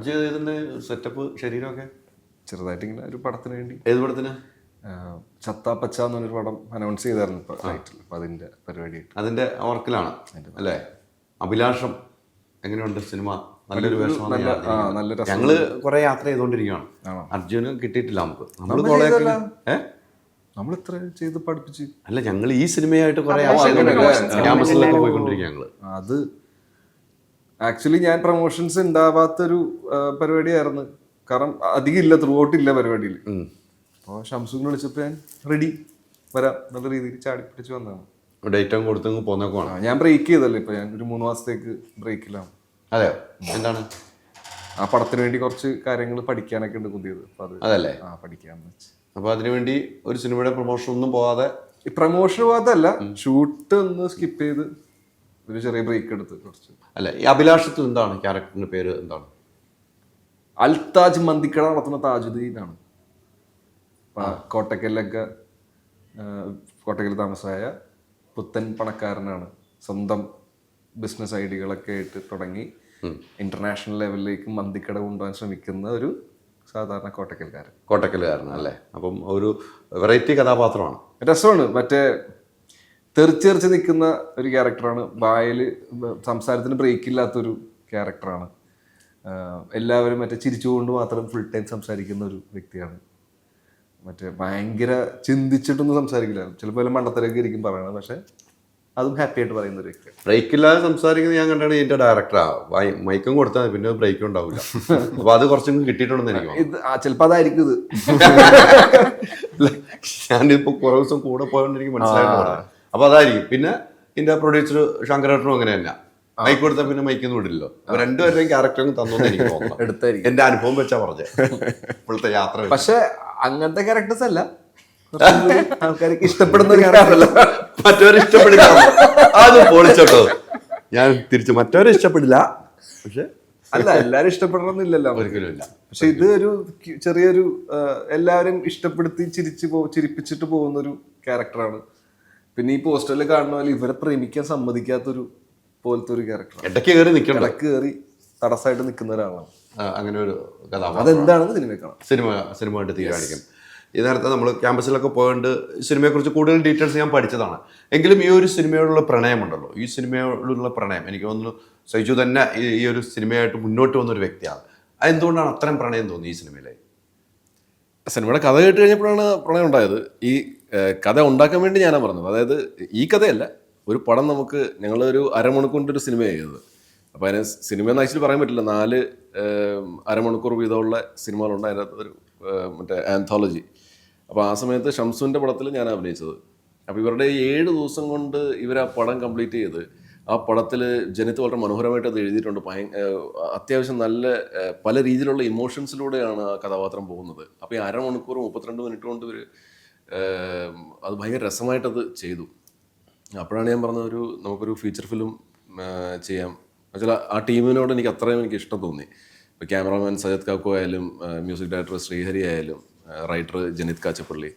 അർജുൻ ഇതിന്റെ സെറ്റപ്പ് ശരീരമൊക്കെ? ചെറുതായിട്ട് ഇങ്ങനെ ഒരു പടത്തിന് വേണ്ടി. ഏത് പടത്തിന്? ചത്താ ചത്താപ്പച്ച എന്നൊരു പടം അനൗൺസ് ചെയ്തായിരുന്നു ഇപ്പൊ ടൈറ്റിൽ അപ്പൊ അതിന്റെ പരിപാടിയായിട്ട്. അതിന്റെ വർക്കിലാണ് അല്ലേ? അഭിലാഷം. എങ്ങനെയുണ്ട് സിനിമ? നല്ലൊരു വേഷമാണ് നല്ല രസം. ഞങ്ങൾ കുറെ യാത്ര ചെയ്തുകൊണ്ടിരിക്കുകയാണ്? അർജുന് കിട്ടിയിട്ടില്ല നമുക്ക്. നമ്മൾ കുറെ നമ്മൾ ഇത്ര ചെയ്ത് പഠിപ്പിച്ച്. അല്ല ഞങ്ങൾ ഈ സിനിമയായിട്ട് കുറെ ക്യാമ്പസിലൊക്കെ പോയിക്കൊണ്ടിരിക്കുക ഞങ്ങൾ. അത് ആക്ച്വലി ഞാൻ പ്രൊമോഷൻസ് ഉണ്ടാവാത്തൊരു പരിപാടിയായിരുന്നു. കാരണം അധികം ഇല്ല ത്രൂ ഔട്ട് ഇല്ല പരിപാടിയിൽ. അപ്പോൾ ഷംസുഖിനെ വിളിച്ചപ്പോൾ ഞാൻ റെഡി വരാം നല്ല രീതിയിൽ ചാടി പിടിച്ച് വന്നതാണ്. ഡേറ്റും കൊടുത്തു പോന്നേക്കുവാണ് ഞാൻ ബ്രേക്ക് ചെയ്തല്ലോ ഇപ്പൊ? ഞാൻ ഒരു മൂന്ന് മാസത്തേക്ക് ബ്രേക്കിലാണ് അതെ എന്താണ്? ആ പടത്തിന് വേണ്ടി കുറച്ച് കാര്യങ്ങൾ പഠിക്കാനൊക്കെ ഉണ്ട് പുതിയത്. അതല്ലേ? ആ പഠിക്കാന്ന് വെച്ച്. അപ്പൊ അതിനുവേണ്ടി ഒരു സിനിമയുടെ പ്രൊമോഷൻ ഒന്നും പോവാതെ പ്രൊമോഷൻ ഭാഗത്തല്ല ഷൂട്ട് ഒന്ന് സ്കിപ്പ് ചെയ്ത് ഒരു ചെറിയ ബ്രേക്ക് എടുത്ത് കുറച്ച്. അല്ല ഈ അഭിലാഷത്തിൽ എന്താണ്? ക്യാരക്ടറിന്റെ പേര് എന്താണ്? അൽതാജ് മന്തിക്കട നടത്തുന്ന താജുദ്ദീനാണ്. കോട്ടക്കലിലൊക്കെ കോട്ടക്കൽ താമസമായ പുത്തൻ പണക്കാരനാണ്. സ്വന്തം ബിസിനസ് ഐഡിയകളൊക്കെ ആയിട്ട് തുടങ്ങി ഇന്റർനാഷണൽ ലെവലിലേക്ക് മന്തിക്കട കൊണ്ടുപോകാൻ ശ്രമിക്കുന്ന ഒരു സാധാരണ കോട്ടക്കൽക്കാരൻ. കോട്ടക്കൽക്കാരൻ അല്ലേ? അപ്പം ഒരു വെറൈറ്റി കഥാപാത്രമാണ്. രസമാണ്. മറ്റേ തെറിച്ചെറിച്ച് നിൽക്കുന്ന ഒരു ക്യാരക്ടറാണ്. വായിൽ സംസാരത്തിന് ബ്രേക്ക് ഇല്ലാത്തൊരു ക്യാരക്ടറാണ്. എല്ലാവരും മറ്റേ ചിരിച്ചുകൊണ്ട് മാത്രം ഫുൾ ടൈം സംസാരിക്കുന്ന ഒരു വ്യക്തിയാണ്. മറ്റേ ഭയങ്കര ചിന്തിച്ചിട്ടൊന്നും സംസാരിക്കില്ല. ചിലപ്പോൾ എല്ലാം മണ്ടത്തരൊക്കെ ഇരിക്കും പറയണത് പക്ഷെ അതും ഹാപ്പി ആയിട്ട് പറയുന്ന ഒരു വ്യക്തിയാണ്. ബ്രേക്ക് ഇല്ലാതെ സംസാരിക്കുന്നത് ഞാൻ കണ്ടാണ് എന്റെ ഡയറക്ടറാ മൈക്കും കൊടുത്താൽ പിന്നെ ബ്രേക്കും ഉണ്ടാവില്ല അപ്പൊ അത് കുറച്ചും കൂടി കിട്ടിയിട്ടുണ്ടെന്ന് എനിക്ക്. ഇത് ചിലപ്പോൾ അതായിരിക്കും ഇത്. ഞാനിപ്പോ കുറെ ദിവസം കൂടെ പോയോണ്ട് എനിക്ക് അപ്പൊ അതായിരിക്കും. പിന്നെ ഇതിന്റെ പ്രൊഡ്യൂസർ ശങ്കരേട്ടനും അങ്ങനെ തന്നെ. മൈക്ക് കൊടുത്താൽ പിന്നെ മൈക്കൊന്നും വിടില്ലല്ലോ രണ്ടുപേരുടെയും ക്യാരക്ടർ തന്നു എനിക്ക് തോന്നുന്നു. എടുത്തായിരിക്കും. എന്റെ അനുഭവം വെച്ചാ പറഞ്ഞത് ഇപ്പോഴത്തെ യാത്ര. പക്ഷെ അങ്ങനത്തെ ക്യാരക്ടേഴ്സ് അല്ല. ആൾക്കാർക്ക് ഇഷ്ടപ്പെടുന്ന ക്യാരക്ടർ മറ്റവരെ ഇഷ്ടപ്പെടില്ല. അത് പൊളിച്ചോട്ടോ. ഞാൻ തിരിച്ചു മറ്റവരെ ഇഷ്ടപ്പെടില്ല. പക്ഷെ അല്ല എല്ലാരും ഇഷ്ടപ്പെടണമെന്നില്ലല്ലോ ഒരിക്കലും ഇല്ല. പക്ഷെ ഇത് ഒരു ചെറിയൊരു എല്ലാവരും ഇഷ്ടപ്പെടുത്തി ചിരിച്ചു പോ ചിരിപ്പിച്ചിട്ട് പോകുന്ന ഒരു ക്യാരക്ടറാണ് പിന്നെ ഈ പോസ്റ്ററിൽ കാണുന്ന പോലെ ഇവരെ പ്രേമിക്കാൻ സമ്മതിക്കാത്തൊരു പോലത്തെ ഒരു ക്യാരക്ടർ ഇടയ്ക്ക് കയറി നിൽക്കണ്ട? ഇടയ്ക്ക് കയറി തടസ്സമായിട്ട് നിൽക്കുന്ന ഒരാളാണ്. അങ്ങനെ ഒരു കഥാപാത്രം. അതെന്താണെന്ന് സിനിമ കാണാം. സിനിമ സിനിമ കണ്ട് തീരുമാനിക്കും ഈ നേരത്തെ നമ്മൾ ക്യാമ്പസിലൊക്കെ പോയിട്ട് സിനിമയെക്കുറിച്ച് കൂടുതൽ ഡീറ്റെയിൽസ് ഞാൻ പഠിച്ചതാണ്. എങ്കിലും ഈ ഒരു സിനിമയോടുള്ള പ്രണയമുണ്ടല്ലോ. ഈ സിനിമയോടുള്ള പ്രണയം എനിക്ക് തോന്നുന്നു സൈജു തന്നെ ഈ ഒരു സിനിമയായിട്ട് മുന്നോട്ട് വന്ന ഒരു വ്യക്തിയാണ്. അതെന്തുകൊണ്ടാണ് അത്രയും പ്രണയം തോന്നി ഈ സിനിമയിലെ സിനിമയുടെ കഥ കേട്ട് കഴിഞ്ഞപ്പോഴാണ് പ്രണയം ഉണ്ടായത്. ഈ കഥ ഉണ്ടാക്കാൻ വേണ്ടി ഞാനാ പറഞ്ഞത്. അതായത് ഈ കഥയല്ല ഒരു പടം നമുക്ക് ഞങ്ങളൊരു അരമണിക്കൂറിന്റെ ഒരു സിനിമ ചെയ്തത്. അപ്പോൾ അതിന് സിനിമ എന്ന് ആക്ച്വലി പറയാൻ പറ്റില്ല. നാല് അരമണിക്കൂർ വീതമുള്ള സിനിമകളുണ്ട് അതിനകത്ത് ഒരു മറ്റേ ആന്തോളജി അപ്പോൾ ആ സമയത്ത് ഷംസുവിന്റെ പടത്തിൽ ഞാൻ അഭിനയിച്ചത്. അപ്പോൾ ഇവരുടെ ഏഴ് ദിവസം കൊണ്ട് ഇവർ ആ പടം കംപ്ലീറ്റ് ചെയ്ത് ആ പടത്തിൽ ജനിത്ത് വളരെ മനോഹരമായിട്ട് അത് എഴുതിയിട്ടുണ്ട്. ഭയ അത്യാവശ്യം നല്ല പല രീതിയിലുള്ള ഇമോഷൻസിലൂടെയാണ് ആ കഥാപാത്രം പോകുന്നത്. അപ്പോൾ ഈ അരമണിക്കൂർ മുപ്പത്തിരണ്ട് മിനിറ്റ് കൊണ്ട് ഇവർ അത് ഭയങ്കര രസമായിട്ടത് ചെയ്തു. അപ്പോഴാണ് ഞാൻ പറഞ്ഞ ഒരു നമുക്കൊരു ഫീച്ചർ ഫിലിം ചെയ്യാം. എന്നുവെച്ചാൽ ആ ടീമിനോട് എനിക്ക് അത്രയും എനിക്ക് ഇഷ്ടം തോന്നി. ഇപ്പോൾ ക്യാമറാമാൻ സജത് കാക്കു ആയാലും മ്യൂസിക് ഡയറക്ടർ ശ്രീഹരി ആയാലും റൈറ്റർ ജനിത് കാച്ചപ്പള്ളി.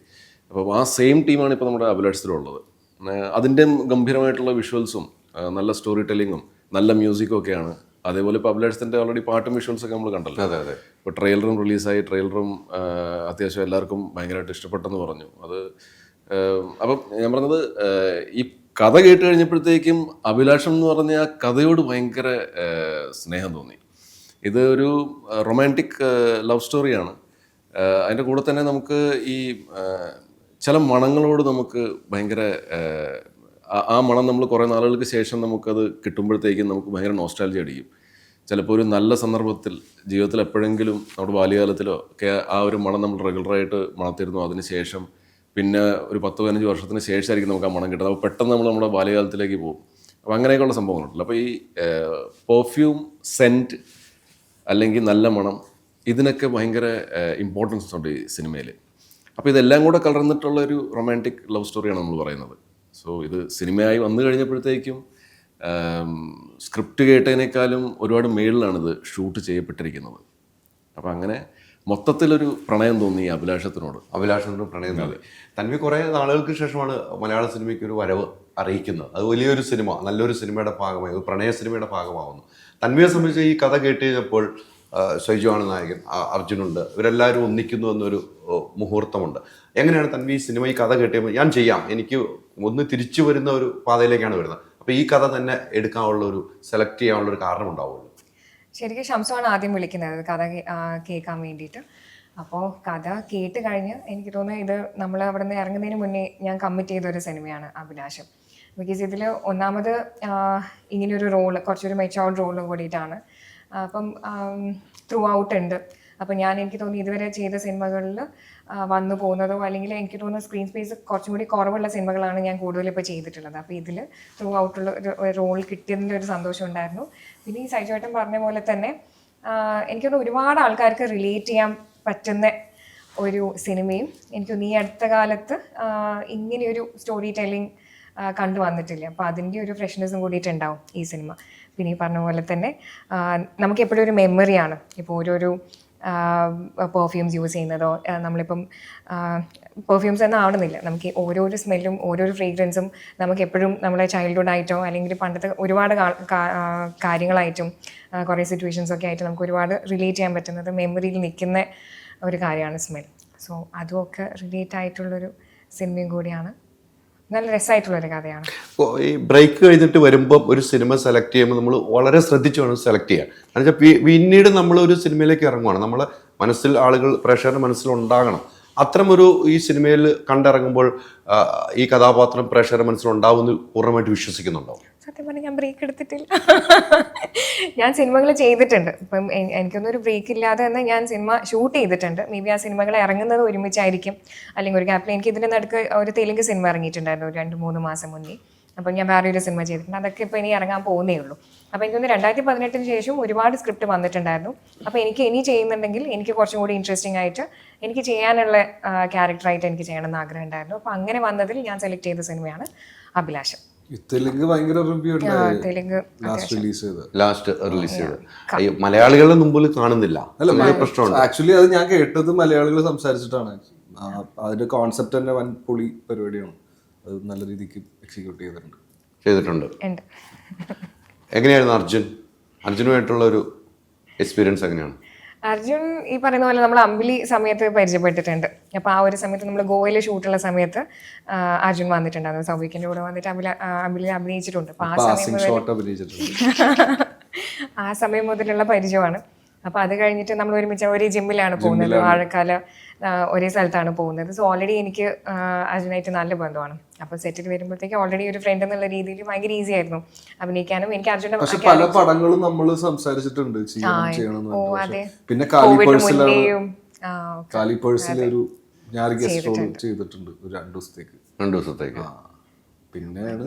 അപ്പോൾ ആ സെയിം ടീമാണ് ഇപ്പോൾ നമ്മുടെ അഭിലാഷത്തിലുള്ളത് അതിന്റെയും അതിന്റെ ഗംഭീരമായിട്ടുള്ള വിഷ്വൽസും നല്ല സ്റ്റോറി ടെല്ലിങ്ങും നല്ല മ്യൂസിക്കും ഒക്കെയാണ് അതേപോലെ പബ്ലേഴ്സിന്റെ ഓൾറെഡി പാട്ടും വിഷ്വൽസ് ഒക്കെ നമ്മൾ കണ്ടല്ലോ. അതെ അതെ. ഇപ്പോൾ ട്രെയിലറും റിലീസായി ട്രെയിലറും അത്യാവശ്യം എല്ലാവർക്കും ഭയങ്കരമായിട്ട് ഇഷ്ടപ്പെട്ടെന്ന് പറഞ്ഞു. അത് അപ്പം ഞാൻ പറഞ്ഞത് ഈ കഥ കേട്ട് കഴിഞ്ഞപ്പോഴത്തേക്കും അഭിലാഷം എന്ന് പറഞ്ഞ ആ കഥയോട് ഭയങ്കര സ്നേഹം തോന്നി. ഇത് ഒരു റൊമാന്റിക് ലവ് സ്റ്റോറിയാണ് അതിന്റെ കൂടെ തന്നെ നമുക്ക് ഈ ചില മണങ്ങളോട് നമുക്ക് ഭയങ്കര ആ- മണം നമ്മൾ കുറേ നാളുകൾക്ക് ശേഷം നമുക്കത് കിട്ടുമ്പോഴത്തേക്കും നമുക്ക് ഭയങ്കര നോസ്റ്റാലജി അടിക്കും. ചിലപ്പോൾ ഒരു നല്ല സന്ദർഭത്തിൽ ജീവിതത്തിൽ എപ്പോഴെങ്കിലും നമ്മുടെ ബാല്യകാലത്തിലോ ഒക്കെ ആ ഒരു മണം നമ്മൾ റെഗുലറായിട്ട് മണത്തിരുന്നു. അതിന് ശേഷം പിന്നെ ഒരു പത്ത് പതിനഞ്ച് വർഷത്തിന് ശേഷമായിരിക്കും നമുക്ക് ആ മണം കിട്ടുന്നത്. അപ്പോൾ പെട്ടെന്ന് നമ്മൾ നമ്മുടെ ബാല്യകാലത്തിലേക്ക് പോകും. അപ്പോൾ അങ്ങനെയൊക്കെയുള്ള സംഭവങ്ങളുണ്ടല്ലോ അപ്പോൾ ഈ പെർഫ്യൂം സെന്റ് അല്ലെങ്കിൽ നല്ല മണം ഇതിനൊക്കെ ഭയങ്കര ഇമ്പോർട്ടൻസ് ഉണ്ട് ഈ സിനിമയിൽ. അപ്പോൾ ഇതെല്ലാം കൂടെ കലർന്നിട്ടുള്ള ഒരു റൊമാന്റിക് ലവ് സ്റ്റോറിയാണ് നമ്മൾ പറയുന്നത്. സോ ഇത് സിനിമയായി വന്നു കഴിഞ്ഞപ്പോഴത്തേക്കും സ്ക്രിപ്റ്റ് കേട്ടതിനേക്കാളും ഒരുപാട് മേളിലാണിത് ഷൂട്ട് ചെയ്യപ്പെട്ടിരിക്കുന്നത്. അപ്പം അങ്ങനെ മൊത്തത്തിലൊരു പ്രണയം തോന്നി അഭിലാഷത്തിനോട്. അഭിലാഷത്തിനോട് പ്രണയം തോന്നി. തന്മി കുറേ നാളുകൾക്ക് ശേഷമാണ് മലയാള സിനിമയ്ക്ക് ഒരു വരവ് അറിയിക്കുന്നത്. അത് വലിയൊരു സിനിമ നല്ലൊരു സിനിമയുടെ ഭാഗമായി ഒരു പ്രണയ സിനിമയുടെ ഭാഗമാവുന്നു. തന്മയെ സംബന്ധിച്ച് ഈ കഥ കേട്ട് കഴിഞ്ഞപ്പോൾ ശൈജു ആണ് നായകൻ അർജുനുണ്ട്. ഇവരെല്ലാവരും ഒന്നിക്കുന്നു എന്നൊരു മുഹൂർത്തമുണ്ട്. എങ്ങനെയാണ് തൻവി സിനിമ ഈ കഥ കേട്ടിയപ്പോൾ ഞാൻ ചെയ്യാം. എനിക്ക് ഒന്ന് തിരിച്ചു വരുന്ന ഒരു പാതയിലേക്കാണ് വരുന്നത്. അപ്പോൾ ഈ കഥ തന്നെ എടുക്കാനുള്ള ഒരു സെലക്ട് ചെയ്യാനുള്ള ഒരു കാരണം ഉണ്ടാവുമല്ലോ. ശരിക്കും ശംസമാണ് ആദ്യം വിളിക്കുന്നത് കഥ കേൾക്കാൻ വേണ്ടിയിട്ട്. അപ്പോൾ കഥ കേട്ട് കഴിഞ്ഞ് എനിക്ക് തോന്നുന്നു ഇത് നമ്മൾ അവിടെ നിന്ന് ഇറങ്ങുന്നതിന് മുന്നേ ഞാൻ കമ്മിറ്റ് ചെയ്ത ഒരു സിനിമയാണ് അഭിലാഷം. ബിക്കോസ് ഇതിൽ ഒന്നാമത് ഇങ്ങനെയൊരു റോൾ കുറച്ചൊരു മെച്ചോർഡ് റോൾ കൂടിയിട്ടാണ്. അപ്പം ത്രൂ ഔട്ട് ഉണ്ട്. അപ്പം ഞാൻ എനിക്ക് തോന്നി ഇതുവരെ ചെയ്ത സിനിമകളിൽ വന്നു പോകുന്നതോ അല്ലെങ്കിൽ എനിക്ക് തോന്നുന്ന സ്ക്രീൻ സ്പേസ് കുറച്ചും കൂടി കുറവുള്ള സിനിമകളാണ് ഞാൻ കൂടുതൽ ഇപ്പോൾ ചെയ്തിട്ടുള്ളത്. അപ്പോൾ ഇതിൽ ത്രൂ ഔട്ടുള്ള ഒരു റോൾ കിട്ടിയതിന്റെ ഒരു സന്തോഷം ഉണ്ടായിരുന്നു. പിന്നെ ഈ സൈജുവേട്ടൻ പറഞ്ഞ പോലെ തന്നെ ആഹ് എനിക്ക് തോന്നുന്നു ഒരുപാട് ആൾക്കാർക്ക് റിലേറ്റ് ചെയ്യാൻ പറ്റുന്ന ഒരു സിനിമയും എനിക്ക് ഈ അടുത്ത കാലത്ത് ഇങ്ങനെയൊരു സ്റ്റോറി ടെല്ലിംഗ് കണ്ടു വന്നിട്ടില്ല? അപ്പോൾ അതിന്റെ ഒരു ഫ്രഷ്നെസ്സും കൂടിയിട്ടുണ്ടാവും ഈ സിനിമ. പിന്നെ ഈ പറഞ്ഞ പോലെ തന്നെ നമുക്ക് എപ്പോഴും ഒരു മെമ്മറിയാണ് ഇപ്പോൾ ഓരോരോ പെർഫ്യൂംസ് യൂസ് ചെയ്യുന്നതോ നമ്മളിപ്പം പെർഫ്യൂംസ് ഒന്നും ആവണമെന്നില്ല. നമുക്ക് ഓരോരോ സ്മെല്ലും ഓരോരോ ഫ്രേഗ്രൻസും നമുക്ക് എപ്പോഴും നമ്മളെ ചൈൽഡ്ഹുഡ് ആയിട്ടോ അല്ലെങ്കിൽ പണ്ടത്തെ ഒരുപാട് കാര്യങ്ങളായിട്ടും കുറേ സിറ്റുവേഷൻസൊക്കെ ആയിട്ട് നമുക്ക് ഒരുപാട് റിലേറ്റ് ചെയ്യാൻ പറ്റുന്നത് മെമ്മറിയിൽ നിൽക്കുന്ന ഒരു കാര്യമാണ് സ്മെൽ സോ അതുമൊക്കെ റിലേറ്റ് ആയിട്ടുള്ളൊരു സിനിമയും കൂടിയാണ് നല്ല രസമായിട്ടുള്ളൊരു കഥയാണ്. ഈ ബ്രേക്ക് കഴിഞ്ഞിട്ട് വരുമ്പോൾ ഒരു സിനിമ സെലക്ട് ചെയ്യുമ്പോൾ നമ്മൾ വളരെ ശ്രദ്ധിച്ച് വേണം സെലക്ട് ചെയ്യാൻ. എന്നുവെച്ചാൽ പിന്നീട് നമ്മൾ ഒരു സിനിമയിലേക്ക് ഇറങ്ങുവാണ്. നമ്മളെ മനസ്സിൽ ആളുകൾ പ്രേക്ഷകരുടെ മനസ്സിൽ ഉണ്ടാകണം അത്തരമൊരു ഈ സിനിമയിൽ കണ്ടിറങ്ങുമ്പോൾ ഈ കഥാപാത്രം പ്രേക്ഷകരുടെ മനസ്സിലുണ്ടാവുമെന്ന് പൂർണമായിട്ട് വിശ്വസിക്കുന്നുണ്ടോ? സത്യം പറഞ്ഞാൽ ഞാൻ ബ്രേക്ക് എടുത്തിട്ടില്ല. ഞാൻ സിനിമകൾ ചെയ്തിട്ടുണ്ട്. ഇപ്പം എ- എനിക്കൊന്നും ഒരു ബ്രേക്ക് ഇല്ലാതെ തന്നെ ഞാൻ സിനിമ ഷൂട്ട് ചെയ്തിട്ടുണ്ട്. മേ ബി ആ സിനിമകൾ ഇറങ്ങുന്നത് ഒരുമിച്ചായിരിക്കും. അല്ലെങ്കിൽ ഒരു ഗ്യാപ്പിൽ എനിക്ക് ഇതിന്റെ നടുക്ക് ഒരു തെലുങ്ക് സിനിമ ഇറങ്ങിയിട്ടുണ്ടായിരുന്നു ഒരു രണ്ട് മൂന്ന് മാസം മുന്നേ. അപ്പം ഞാൻ വേറെ ഒരു സിനിമ ചെയ്തിട്ടുണ്ട്. അതൊക്കെ ഇപ്പോൾ ഇനി ഇറങ്ങാൻ പോകുന്നേ ഉള്ളൂ. അപ്പോൾ എനിക്കൊന്ന് രണ്ടായിരത്തി പതിനെട്ടിന് ശേഷം ഒരുപാട് സ്ക്രിപ്റ്റ് വന്നിട്ടുണ്ടായിരുന്നു. അപ്പോൾ എനിക്ക് ഇനി ചെയ്യുന്നുണ്ടെങ്കിൽ എനിക്ക് കുറച്ചും കൂടി ഇൻട്രസ്റ്റിംഗ് ആയിട്ട് എനിക്ക് ചെയ്യാനുള്ള ക്യാരക്ടറായിട്ട് എനിക്ക് ചെയ്യണമെന്ന് ആഗ്രഹം ഉണ്ടായിരുന്നു. അപ്പോൾ അങ്ങനെ വന്നതിൽ ഞാൻ സെലക്ട് ചെയ്ത സിനിമയാണ് അഭിലാഷം. തെലുങ്ക് ഭയങ്കര റിവ്യൂ തെലുങ്ക് ലാസ്റ്റ് റിലീസ് ചെയ്ത്. ലാസ്റ്റ് റിലീസ് ചെയ്ത്. മലയാളികളുടെ മുമ്പിൽ കാണുന്നില്ല. അല്ല ഒരു പ്രശ്നമുണ്ട്. ആക്ച്വലി അത് ഞാൻ കേട്ടത് മലയാളികൾ സംസാരിച്ചിട്ടാണ്. അതിന്റെ കോൺസെപ്റ്റ് തന്നെ വൻ പൊളി പരിപാടിയാണ്. അത് നല്ല രീതിക്ക് എക്സിക്യൂട്ട് ചെയ്തിട്ടുണ്ട്. ചെയ്തിട്ടുണ്ട്. ഉണ്ട്. എങ്ങനെയായിരുന്നു അർജുൻ? അർജുനുമായിട്ടുള്ള ഒരു എക്സ്പീരിയൻസ് എങ്ങനെയാണ്? അർജുൻ ഈ പറയുന്ന പോലെ നമ്മൾ അമ്പിളി സമയത്ത് പരിചയപ്പെട്ടിട്ടുണ്ട്. അപ്പോൾ ആ ഒരു സമയത്ത് നമ്മൾ ഗോവയിൽ ഷൂട്ടുള്ള സമയത്ത് അർജുൻ വന്നിട്ടുണ്ടായിരുന്നു സൗഭിക്കിന്റെ കൂടെ വന്നിട്ട് അമ്പിളി അമ്പിളി അഭിനയിച്ചിട്ടുണ്ട്. അപ്പോൾ ആ സമയം ആ സമയം മുതലുള്ള പരിചയമാണ്. അപ്പോൾ അത് കഴിഞ്ഞിട്ട് നമ്മൾ ഒരുമിച്ച് ഒരേ ജിമ്മിലാണ് പോകുന്നത്. വാഴക്കാല ഒരേ സ്ഥലത്താണ് പോകുന്നത്. സോ ഓൾറെഡി എനിക്ക് അർജുനായിട്ട് നല്ല ബന്ധമാണ്. അപ്പോൾ സെറ്റിൽ വരുമ്പോഴത്തേക്ക് ഓൾറെഡി ഒരു ഫ്രണ്ട് എന്നുള്ള രീതിയിൽ ഭയങ്കര ഈസി ആയിരുന്നു അഭിനയിക്കാനും. എനിക്ക് അർജുന പക്ഷെ പല പടങ്ങളും നമ്മൾ സംസാരിച്ചിട്ടുണ്ട് ഓ അതെ. പിന്നെ കാലി ഒരു ഞാൻ ഗസ്റ്റ് ചെയ്തിട്ടുണ്ട്. ഒരു രണ്ടു ദിവസത്തേക്ക്. രണ്ടു ദിവസത്തേക്ക്. പിന്നെയാണ്